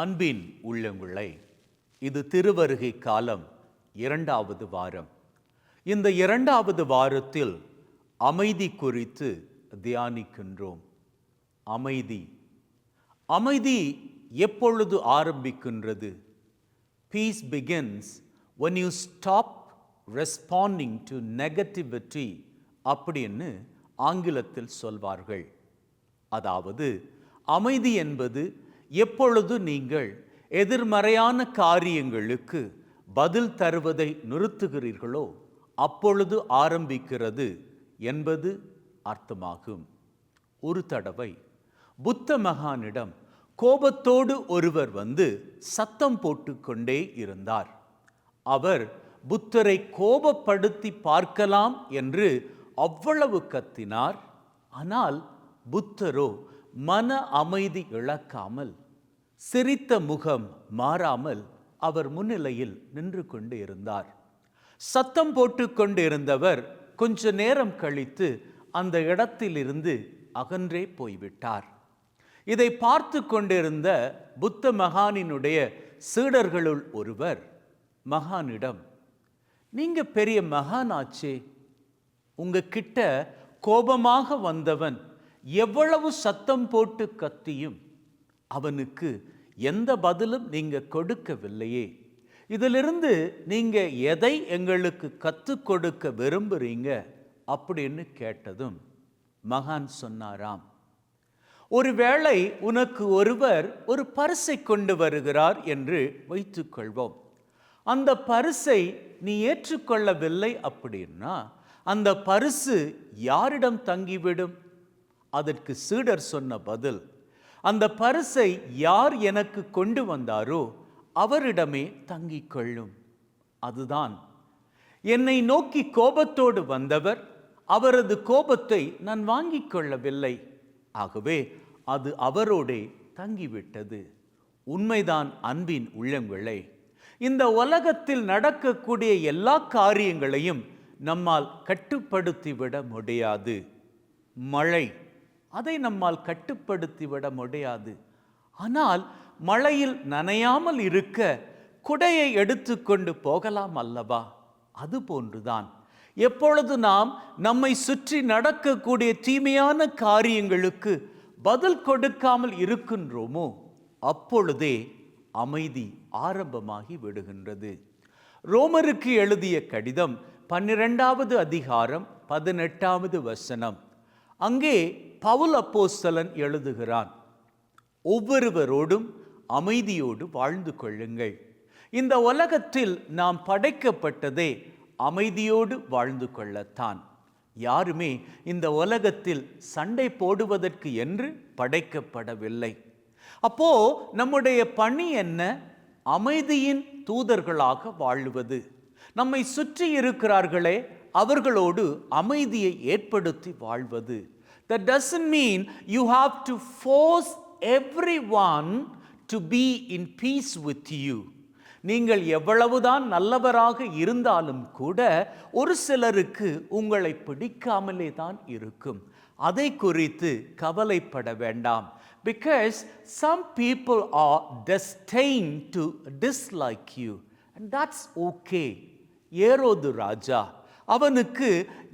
அன்பின் உள்ளங்குள்ளை. இது திருவருகை காலம் இரண்டாவது வாரம். இந்த இரண்டாவது வாரத்தில் அமைதி குறித்து தியானிக்கின்றோம். அமைதி. அமைதி எப்பொழுது ஆரம்பிக்கின்றது? Peace begins when you stop responding to negativity அப்படின்னு ஆங்கிலத்தில் சொல்வார்கள். அதாவது அமைதி என்பது எப்பொழுது நீங்கள் எதிர்மறையான காரியங்களுக்கு பதில் தருவதை நிறுத்துகிறீர்களோ அப்பொழுது ஆரம்பிக்கிறது என்பது அர்த்தமாகும். ஒரு தடவை புத்த மகானிடம் கோபத்தோடு ஒருவர் வந்து சத்தம் போட்டுக்கொண்டே இருந்தார். அவர் புத்தரை கோபப்படுத்தி பார்க்கலாம் என்று அவ்வளவு கத்தினார். ஆனால் புத்தரோ மன அமைதி இழக்காமல் சிரித்த முகம் மாறாமல் அவர் முன்னிலையில் நின்று கொண்டு இருந்தார். சத்தம் போட்டு கொண்டிருந்தவர் கொஞ்ச நேரம் கழித்து அந்த இடத்திலிருந்து அகன்றே போய்விட்டார். இதை பார்த்து கொண்டிருந்த புத்த மகானினுடைய சீடர்களுள் ஒருவர் மகானிடம் நீங்க பெரிய மகானாச்சே. உங்ககிட்ட கோபமாக வந்தவன் எவ்வளவு சத்தம் போட்டு கத்தியும் அவனுக்கு எந்த பதிலும் நீங்கள் கொடுக்கவில்லையே. இதிலிருந்து நீங்கள் எதை எங்களுக்கு கற்றுக் கொடுக்க விரும்புறீங்க? அப்படின்னு கேட்டதும் மகான் சொன்னாராம் ஒருவேளை உனக்கு ஒருவர் ஒரு பரிசை கொண்டு வருகிறார் என்று வைத்துக்கொள்வோம். அந்த பரிசை நீ ஏற்றுக்கொள்ளவில்லை அப்படின்னா அந்த பரிசு யாரிடம் தங்கிவிடும்? அதற்கு சீடர் சொன்ன பதில் அந்த பரிசை யார் எனக்கு கொண்டு வந்தாரோ அவரிடமே தங்கிக் கொள்ளும். அதுதான். என்னை நோக்கி கோபத்தோடு வந்தவர் அவரது கோபத்தை நான் வாங்கிக் கொள்ளவில்லை. ஆகவே அது அவரோடே தங்கிவிட்டது. உண்மைதான் அன்பின் உள்ளங்களே. இந்த உலகத்தில் நடக்கக்கூடிய எல்லா காரியங்களையும் நம்மால் கட்டுப்படுத்திவிட முடியாது. மழை. அதை நம்மால் கட்டுப்படுத்தி விட முடியாது. ஆனால் மழையில் நனையாமல் இருக்க குடையை எடுத்துக்கொண்டு போகலாம் அல்லவா? அது போன்றுதான். எப்பொழுது நாம் நம்மை சுற்றி நடக்கக்கூடிய தீமையான காரியங்களுக்கு பதில் கொடுக்காமல் இருக்கின்றோமோ அப்பொழுதே அமைதி ஆரம்பமாகி விடுகின்றது. ரோமருக்கு எழுதிய கடிதம் பன்னிரெண்டாவது அதிகாரம் பதினெட்டாவது வசனம். அங்கே பவுல் அப்போஸ்தலன் எழுதுகிறான் ஒவ்வொருவரோடும் அமைதியோடு வாழ்ந்து கொள்ளுங்கள். இந்த உலகத்தில் நாம் படைக்கப்பட்டதே அமைதியோடு வாழ்ந்து கொள்ளத்தான். யாருமே இந்த உலகத்தில் சண்டை போடுவதற்கு என்று படைக்கப்படவில்லை. அப்போ நம்முடைய பணி என்ன? அமைதியின் தூதர்களாக வாழுவது. நம்மை சுற்றி இருக்கிறார்களே அவர்களோடு அமைதியை ஏற்படுத்தி வாழ்வது. That doesn't mean you have to force everyone to be in peace with you. நீங்கள் எவ்வளவுதான் நல்லவராக இருந்தாலும் கூட ஒரு சிலருக்கு உங்களை பிடிக்காமலே தான் இருக்கும். அதை குறித்து கவலைப்பட வேண்டாம். Because some people are destined to dislike you and that's okay ஏரோது ராஜா அவனுக்கு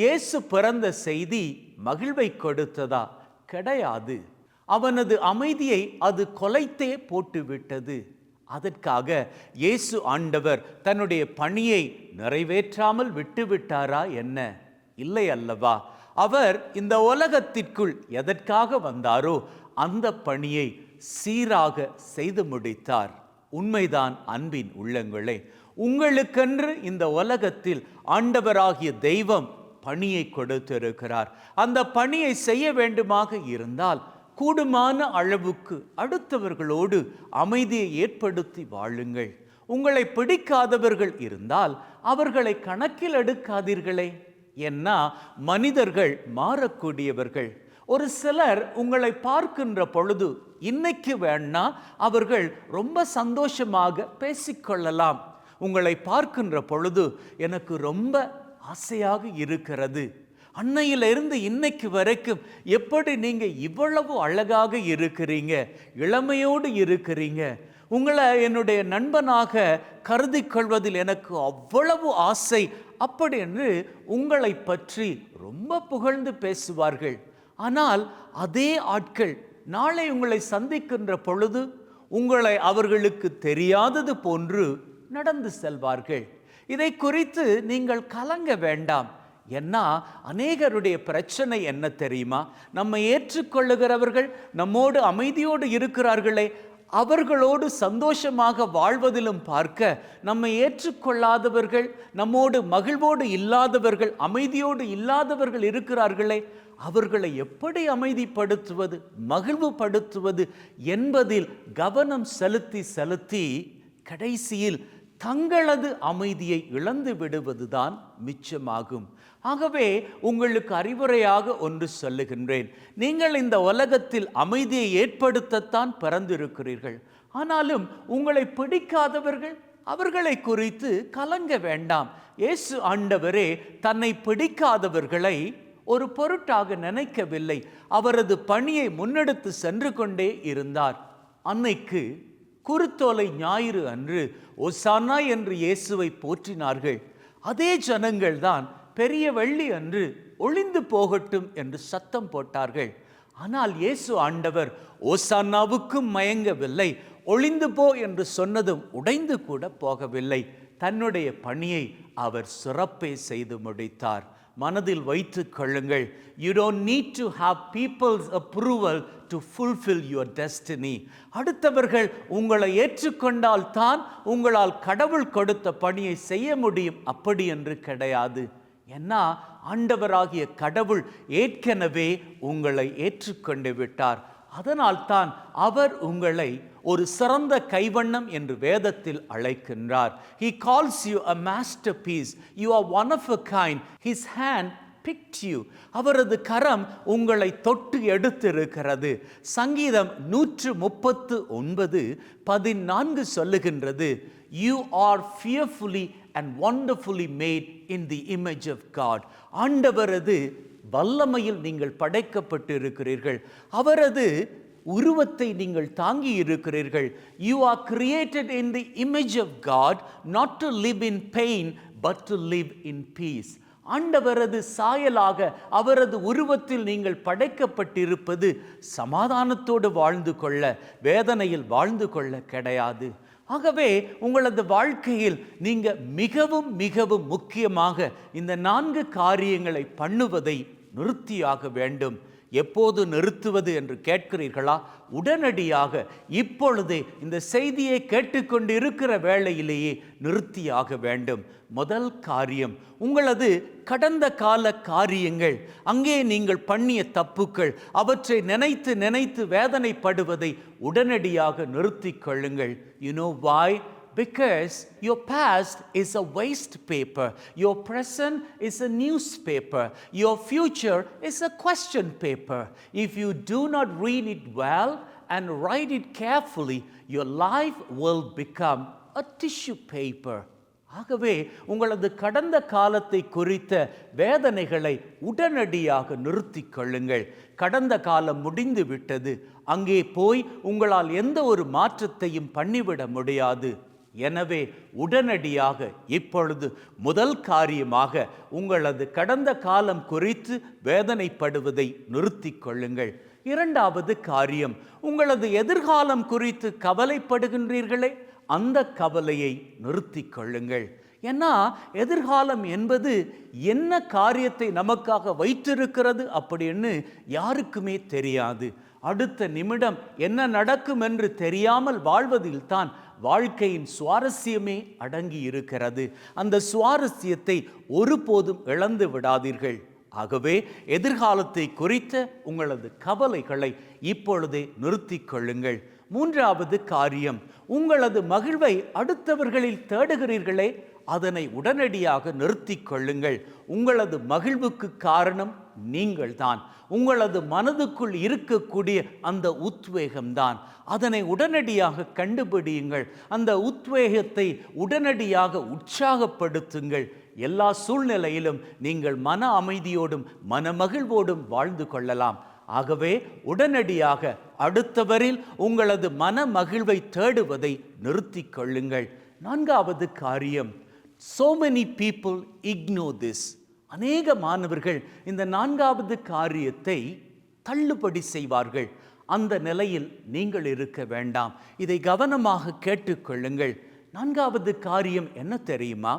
இயேசு பிறந்த செய்தி மகிழ்வை கொடுத்ததா? கிடையாது. அவனது அமைதியை அது கொலைத்தே போட்டுவிட்டது. அதற்காக இயேசு ஆண்டவர் தன்னுடைய பணியை நிறைவேற்றாமல் விட்டுவிட்டாரா என்ன? இல்லை அல்லவா? அவர் இந்த உலகத்திற்குள் எதற்காக வந்தாரோ அந்த பணியை சீராக செய்து முடித்தார். உண்மைதான் அன்பின் உள்ளங்களே. உங்களுக்கென்று இந்த உலகத்தில் ஆண்டவராகிய தெய்வம் பணியை கொடுத்திருக்கிறார். அந்த பணியை செய்ய வேண்டுமாக இருந்தால் கூடுமான அளவுக்கு அடுத்தவர்களோடு அமைதியை ஏற்படுத்தி வாழுங்கள். உங்களை பிடிக்காதவர்கள் இருந்தால் அவர்களை கணக்கில் எடுக்காதீர்களே. என்ன மனிதர்கள் மாறக்கூடியவர்கள். ஒரு சிலர் உங்களை பார்க்கின்ற பொழுது இன்னைக்கு வேணா அவர்கள் ரொம்ப சந்தோஷமாக பேசிக்கொள்ளலாம். உங்களை பார்க்கின்ற பொழுது எனக்கு ரொம்ப ஆசையாக இருக்கிறது. அன்னையிலிருந்து இன்னைக்கு வரைக்கும் எப்படி நீங்கள் இவ்வளவு அழகாக இருக்கிறீங்க இளமையோடு இருக்கிறீங்க உங்களை என்னுடைய நண்பனாக கருதி கொள்வதில் எனக்கு அவ்வளவு ஆசை அப்படி என்று உங்களை பற்றி ரொம்ப புகழ்ந்து பேசுவார்கள். ஆனால் அதே ஆட்கள் நாளை உங்களை சந்திக்கின்ற பொழுது உங்களை அவர்களுக்கு தெரியாதது போன்று நடந்து செல்வார்கள். இதை குறித்து நீங்கள் கலங்க வேண்டாம். ஏன்னா அநேகருடைய பிரச்சனை என்ன தெரியுமா? நம்மை ஏற்றுக்கொள்ளுகிறவர்கள் நம்மோடு அமைதியோடு இருக்கிறார்களே அவர்களோடு சந்தோஷமாக வாழ்வதிலும் பார்க்க நம்மை ஏற்றுக்கொள்ளாதவர்கள் நம்மோடு மகிழ்வோடு இல்லாதவர்கள் அமைதியோடு இல்லாதவர்கள் இருக்கிறார்களே அவர்களை எப்படி அமைதிப்படுத்துவது மகிழ்வுபடுத்துவது என்பதில் கவனம் செலுத்தி செலுத்தி கடைசியில் தங்களது அமைதியை இழந்து விடுவதுதான் மிச்சமாகும். ஆகவே உங்களுக்கு அறிவுரையாக ஒன்று சொல்லுகின்றேன். நீங்கள் இந்த உலகத்தில் அமைதியை ஏற்படுத்தத்தான் பிறந்திருக்கிறீர்கள். ஆனாலும் உங்களை பிடிக்காதவர்கள் அவர்களை குறித்து கலங்க வேண்டாம். இயேசு ஆண்டவரே தன்னை பிடிக்காதவர்களை ஒரு பொருட்டாக நினைக்கவில்லை. அவரது பணியை முன்னெடுத்து சென்று கொண்டே இருந்தார். அன்னைக்கு குருத்தோலை ஞாயிறு அன்று ஒசானா என்று இயேசுவை போற்றினார்கள். அதே ஜனங்கள்தான் பெரிய வெள்ளி அன்று ஒளிந்து போகட்டும் என்று சத்தம் போட்டார்கள். ஆனால் இயேசு ஆண்டவர் ஓசானாவுக்கும் மயங்கவில்லை ஒளிந்து போ என்று சொன்னதும் உடைந்து கூட போகவில்லை. தன்னுடைய பணியை அவர் சிறப்பே செய்து முடித்தார். மனதில் வைத்து கொள்ளுங்கள். You don't need to have people's approval to fulfil your destiny அடுத்தவர்கள் உங்களை ஏற்றுக்கொண்டால் தான் உங்களால் கடவுள் கொடுத்த பணியை செய்ய முடியும். அப்படி என்று கிடையாது. ஏன்னா ஆண்டவராகிய கடவுள் ஏற்கனவே உங்களை ஏற்றுக்கொண்டு விட்டார். அதனால்தான் அவர் உங்களை ஒரு சிறந்த கைவண்ணம் என்று வேதத்தில் அழைக்கின்றார் he calls you a masterpiece you are one of a kind his hand picked you அவரது கரம் உங்களை தொட்டு எடுத்திருக்கிறது சங்கீதம் நூற்று முப்பத்து ஒன்பது பதினான்கு சொல்லுகின்றது you are fearfully and wonderfully made in the image of God ஆண்டவரது வல்லமையில் நீங்கள் படைக்கப்பட்டு இருக்கிறீர்கள் அவரது உருவத்தை நீங்கள் தாங்கி இருக்கிறீர்கள் you are created in the image of God not to live in pain but to live in peace ஆண்டவரது சாயலாக அவரது உருவத்தில் நீங்கள் படைக்கப்பட்டிருப்பது சமாதானத்தோடு வாழ்ந்து கொள்ள வேதனையில் வாழ்ந்து கொள்ள கிடையாது. ஆகவே உங்களது வாழ்க்கையில் நீங்கள் மிகவும் மிகவும் முக்கியமாக இந்த நான்கு காரியங்களை பண்ணுவதை நிறுத்தியாக வேண்டும். எப்போது நிறுத்துவது என்று கேட்கிறீர்களா? உடனடியாக இப்பொழுதே இந்த செய்தியை கேட்டுக்கொண்டு இருக்கிற வேளையிலேயே நிறுத்தியாக வேண்டும். முதல் காரியம் உங்களது கடந்த கால காரியங்கள் அங்கே நீங்கள் பண்ணிய தப்புக்கள் அவற்றை நினைத்து நினைத்து வேதனைப்படுவதை உடனடியாக நிறுத்திக் கொள்ளுங்கள். You know why because your past is a waste paper, your present is a newspaper, your future is a question paper. If you do not read it well and write it carefully, your life will become a tissue paper. ஆகவே உங்களது கடந்த காலத்தை குறித்த வேதனைகளை உடனடியாக நிறுத்தி கொள்ளுங்கள் கடந்த காலம் முடிந்து விட்டது அங்கே போய் உங்களால் எந்த ஒரு மாற்றத்தையும் பண்ணிவிட முடியாது எனவே உடனடியாக இப்பொழுது முதல் காரியமாக உங்களது கடந்த காலம் குறித்து வேதனைப்படுவதை நிறுத்தி கொள்ளுங்கள். இரண்டாவது காரியம் உங்களது எதிர்காலம் குறித்து கவலைப்படுகின்றீர்களே அந்த கவலையை நிறுத்தி கொள்ளுங்கள். ஏன்னா எதிர்காலம் என்பது என்ன காரியத்தை நமக்காக வைத்திருக்கிறது அப்படின்னு யாருக்குமே தெரியாது. அடுத்த நிமிடம் என்ன நடக்கும் என்று தெரியாமல் வாழ்வதில் தான் வாழ்க்கையின் சுவாரஸ்யமே அடங்கி இருக்கிறது. அந்த சுவாரஸ்யத்தை ஒருபோதும் இழந்து விடாதீர்கள். ஆகவே எதிர்காலத்தை குறித்த உங்களது கவலைகளை இப்பொழுதே நிறுத்திக் கொள்ளுங்கள். மூன்றாவது காரியம் உங்களது மகிழ்வை அடுத்தவர்களில் தேடுகிறீர்களே அதனை உடனடியாக நிறுத்தி கொள்ளுங்கள். உங்களது மகிழ்வுக்கு காரணம் நீங்கள்தான். உங்களது மனதுக்குள் இருக்கக்கூடிய அந்த உத்வேகம்தான். அதனை உடனடியாக கண்டுபிடியுங்கள். அந்த உத்வேகத்தை உடனடியாக உற்சாகப்படுத்துங்கள். எல்லா சூழ்நிலையிலும் நீங்கள் மன அமைதியோடும் மனமகிழ்வோடும் வாழ்ந்து கொள்ளலாம். ஆகவே உடனடியாக அடுத்தவரில் உங்களது மன மகிழ்வை தேடுவதை நிறுத்திக் கொள்ளுங்கள். நான்காவது காரியம். So many people ignore this அநேக மாணவர்கள் இந்த நான்காவது காரியத்தை தள்ளுபடி செய்வார்கள். அந்த நிலையில் நீங்கள் இருக்க வேண்டாம். இதை கவனமாக கேட்டுக்கொள்ளுங்கள். நான்காவது காரியம் என்ன தெரியுமா?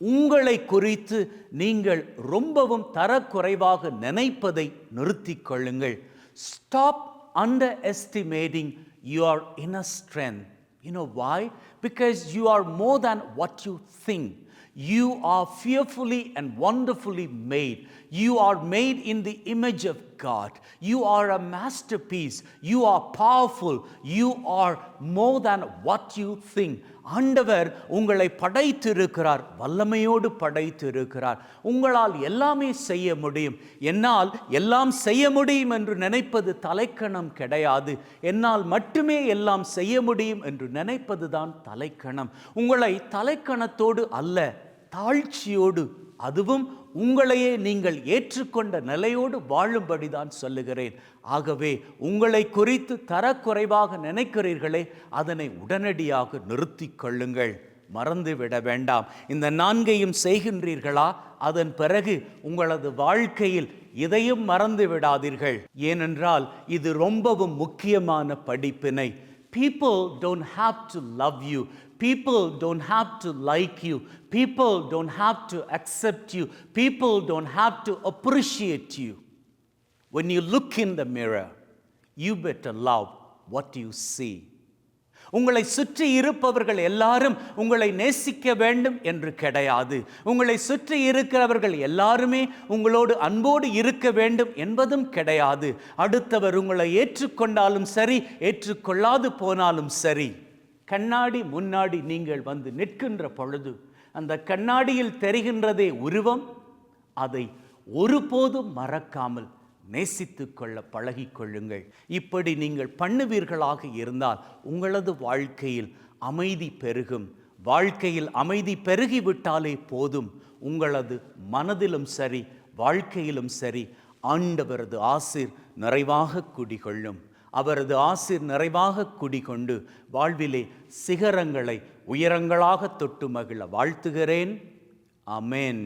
உங்களை குறித்து நீங்கள் ரொம்பவும் தரக்குறைவாக நினைப்பதை நிறுத்திக் கொள்ளுங்கள். Stop underestimating your inner strength you know why? Because you are more than what you think. You are fearfully and wonderfully made. You are made in the image of god. You are a masterpiece. You are powerful. You are more than what you think ஆண்டவர் உங்களை படைத்திருக்கிறார் வல்லமையோடு படைத்திருக்கிறார். உங்களால் எல்லாமே செய்ய முடியும். என்னால் எல்லாம் செய்ய முடியும் என்று நினைப்பது தலைக்கணம் கிடையாது. என்னால் மட்டுமே எல்லாம் செய்ய முடியும் என்று நினைப்பதுதான் தலைக்கணம். உங்களை தலைக்கணத்தோடு அல்ல தாழ்ச்சியோடு அதுவும் உங்களையே நீங்கள் ஏற்றுக்கொண்ட நிலையோடு வாழும்படிதான் சொல்லுகிறேன். ஆகவே உங்களை குறித்து தரக்குறைவாக நினைக்கிறீர்களே அதனை உடனடியாக நிறுத்திக் கொள்ளுங்கள். மறந்து விட வேண்டாம். இந்த நான்கையும் செய்கின்றீர்களா? அதன் பிறகு உங்களது வாழ்க்கையில் இதையும் மறந்து விடாதீர்கள். ஏனென்றால் இது ரொம்பவும் முக்கியமான படிப்பினை. People don't have to love you. People don't have to like you. People don't have to accept you. People don't have to appreciate you. When you look in the mirror you better love what you see உங்களை சுற்றி இருப்பவர்கள் எல்லாரும் உங்களை நேசிக்க வேண்டும் என்று கிடையாது. உங்களை சுற்றி இருக்கிறவர்கள் எல்லாருமே உங்களோடு அன்போடு இருக்க வேண்டும் என்பதும் கிடையாது. அடுத்தவர் உங்களை ஏற்றுக்கொண்டாலும் சரி ஏற்றுக்கொள்ளாது போனாலும் சரி. கண்ணாடி முன்னாடி நீங்கள் வந்து நிற்கின்ற பொழுது அந்த கண்ணாடியில் தெரிகின்றதே உருவம் அதை ஒருபோதும் மறக்காமல் நேசித்து கொள்ள பழகி கொள்ளுங்கள். இப்படி நீங்கள் பண்ணுவீர்களாக இருந்தால் உங்களது வாழ்க்கையில் அமைதி பெருகும். வாழ்க்கையில் அமைதி பெருகிவிட்டாலே போதும். உங்களது மனதிலும் சரி வாழ்க்கையிலும் சரி ஆண்டவரது ஆசிர் நிறைவாக குடிகொள்ளும். அவரது ஆசிர் நிறைவாக குடிகொண்டு வாழ்விலே சிகரங்களை உயரங்களாக தொட்டு மகிழ வாழ்த்துகிறேன். அமேன்